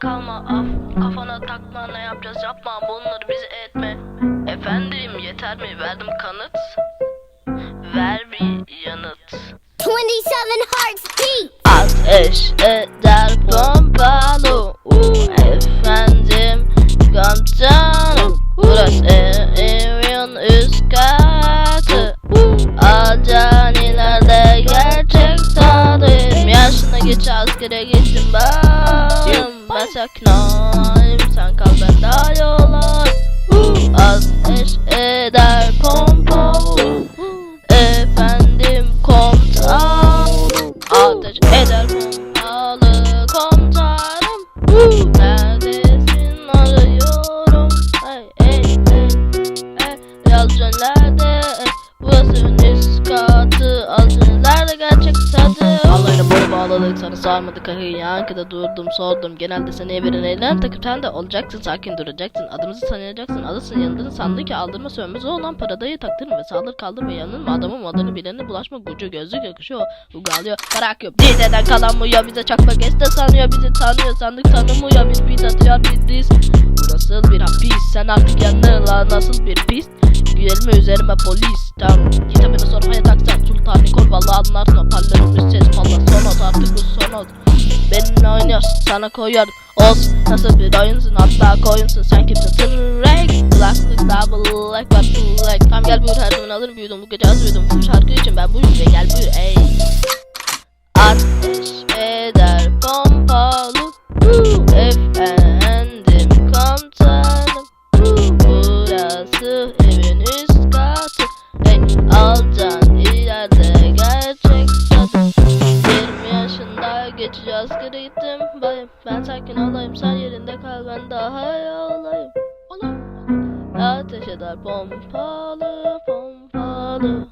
kalma. Af kafana takma ne yapacağız? Yapma bunları bizi etme. Efendim yeter mi? Verdim kanıt. Ver bir yanıt. 27 hearts beat. Ateş eder pompalı. Uh, Efendim komutanım olayım sen kal ben daha yollar Ateş eder pompalı Efendim komutan Ateş eder pompalı komutanım Bağladık sana sarmadık ahı Yankıda durdum sordum. Genelde seni evren eller takıp sen de olacaksın Sakin duracaksın. Adımızı tanıyacaksın Adısın yanındın sandın ki aldırma sönmez. Olan paradayı taktırma ve saldır kaldırma yanılma. Adamın adını bileni bulaşma. Gucu gözlük yakışıyor Ugalıyor Barak yok. Dideden kalan ya bize çakma geste sanıyor. Bizi tanıyor. Sandık tanımıyor. Biz beat atıyor biz diz. Burası bir hapis. Sen artık yanına nasıl bir pist? Güzelme üzerime polis. Tamam. Kitabını sormaya taksan Sultan Nikol valla anlarsın o artık bu sonot Benimle oynuyorsun sana koyuyorum Olsun nasıl bir oyunsun hatta koyunsun. Sen kimsin? Tırrek Kulaklık double like full like Tamam gel buyur her zaman alırım büyüdüm. Bu gece az büyüdüm. Bu şarkı için ben buyum ve gel buyur ey. Ateş eder pompalı uh, askere gittim bayım. Ben sakin olayım sen yerinde kal ben daha iyi olayım Ateş eder pompalı pompalı